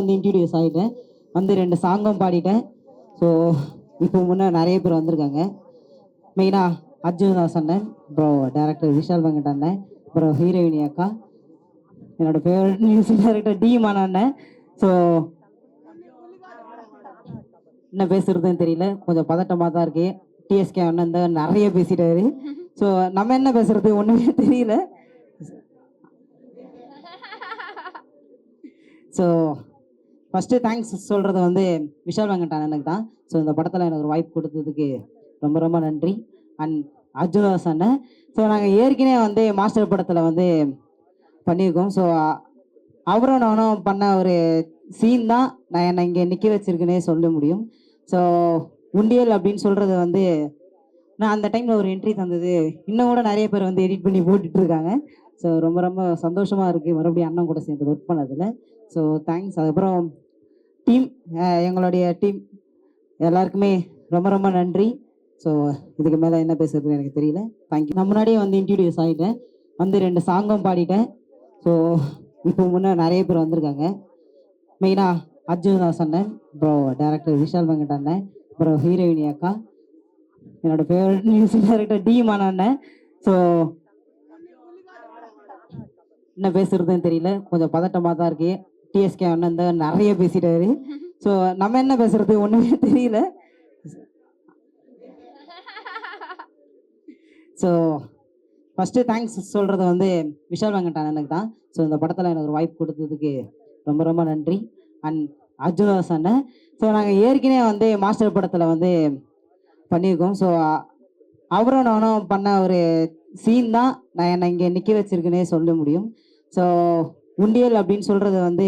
வந்து இன்ட்ரடியூஸ் ஆகிட்டேன் வந்து ரெண்டு சாங்கும் பாடிட்டேன். ஸோ இப்போ முன்னே நிறைய பேர் வந்திருக்காங்க. மெயினாக அர்ஜுன் தாஸ் அண்ணன் அப்புறம் டேரக்டர் விஷால் வெங்கட் அண்ணன். அப்புறம் ஹீரோயினி அக்கா. என்னோட ஃபேவரட் மியூசிக் டேரக்டர் டி மான் அண்ணன். ஸோ என்ன பேசுறதுன்னு தெரியல. கொஞ்சம் பதட்டமாக தான் இருக்கு. டிஎஸ்கே அண்ணன் தான் நிறைய பேசிட்டாரு. ஸோ நம்ம என்ன பேசுறது? ஒன்றுமே தெரியல. ஸோ ஃபஸ்ட்டு தேங்க்ஸ் சொல்கிறது வந்து விஷால் வெங்கட் அண்ணனுக்கு தான். ஸோ இந்த படத்தில் எனக்கு ஒரு வாய்ப்பு கொடுத்ததுக்கு ரொம்ப ரொம்ப நன்றி. அண்ட் அர்ஜுனாஸ் அண்ணன் ஸோ நாங்கள் ஏற்கனவே வந்து மாஸ்டர் படத்தில் வந்து பண்ணியிருக்கோம். ஸோ அவரும் நானும் பண்ண ஒரு சீன் தான். நான் என்னை இங்கே நிற்க வச்சிருக்குன்னே சொல்ல முடியும். ஸோ உண்டியல் அப்படின்னு சொல்கிறது வந்து நான் அந்த டைமில் ஒரு என்ட்ரி தந்தது. இன்னும் கூட நிறைய பேர் வந்து எடிட் பண்ணி போட்டுட்ருக்காங்க ஸோ ரொம்ப ரொம்ப சந்தோஷமாக இருக்குது மறுபடியும் அண்ணன் கூட சேர்ந்து ஒர்க் பண்ணதில். ஸோ தேங்க்ஸ் அதுக்கப்புறம் டீம் எங்களுடைய டீம் எல்லாருக்குமே ரொம்ப ரொம்ப நன்றி. ஸோ இதுக்கு மேலே என்ன பேசுறதுன்னு எனக்கு தெரியல. தேங்க்யூ நான் முன்னாடியே வந்து இன்ட்ரடியூஸ் ஆகிட்டேன் வந்து ரெண்டு சாங்கும் பாடிட்டேன். ஸோ இப்போ முன்னே நிறைய பேர் வந்திருக்காங்க. மெயினாக அர்ஜுன் தாஸ் அண்ணன் அப்புறம் டேரக்டர் விஷால் வெங்கட் அண்ணன் அப்புறம் ஹீரோயினி அக்கா. என்னோட ஃபேவரட் மியூசிக் டேரக்டர் டி மான் அண்ணன். ஸோ என்ன பேசுறதுன்னு தெரியல. கொஞ்சம் பதட்டமாக தான் இருக்கு. டிஎஸ்கே அண்ணன் தான் நிறைய பேசிட்டாரு. ஸோ நம்ம என்ன பேசுறது? ஒன்றுமே தெரியல. ஸோ ஃபஸ்ட்டு தேங்க்ஸ் சொல்கிறது வந்து விஷால் வெங்கட் அண்ணனுக்கு தான். ஸோ இந்த படத்தில் எனக்கு ஒரு வாய்ப்பு கொடுத்ததுக்கு ரொம்ப ரொம்ப நன்றி. அண்ட் அர்ஜுனாஸ் அண்ணன். ஸோ நாங்கள் ஏற்கனவே வந்து மாஸ்டர் படத்தில் வந்து பண்ணியிருக்கோம். ஸோ அவரும் நானும் பண்ண ஒரு சீன் தான். நான் என்னை இங்கே நிற்க வச்சிருக்குன்னே சொல்ல முடியும். ஸோ உண்டியல் அப்படின்னு சொல்கிறது வந்து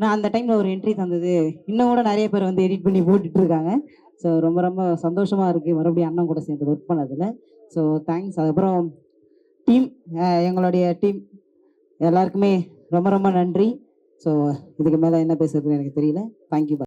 நான் அந்த டைமில் ஒரு என்ட்ரி தந்தது. இன்னும் கூட நிறைய பேர் வந்து எடிட் பண்ணி போட்டுட்டு இருக்காங்க ஸோ ரொம்ப ரொம்ப சந்தோஷமாக இருக்குது மறுபடியும் அண்ணன் கூட சேர்ந்து ஒர்க் பண்ணதில். ஸோ தேங்க்ஸ் அதுக்கப்புறம் டீம் எங்களுடைய டீம் எல்லாருக்குமே ரொம்ப ரொம்ப நன்றி. ஸோ இதுக்கு மேலே என்ன பேசுறதுன்னு எனக்கு தெரியல. தேங்க்யூ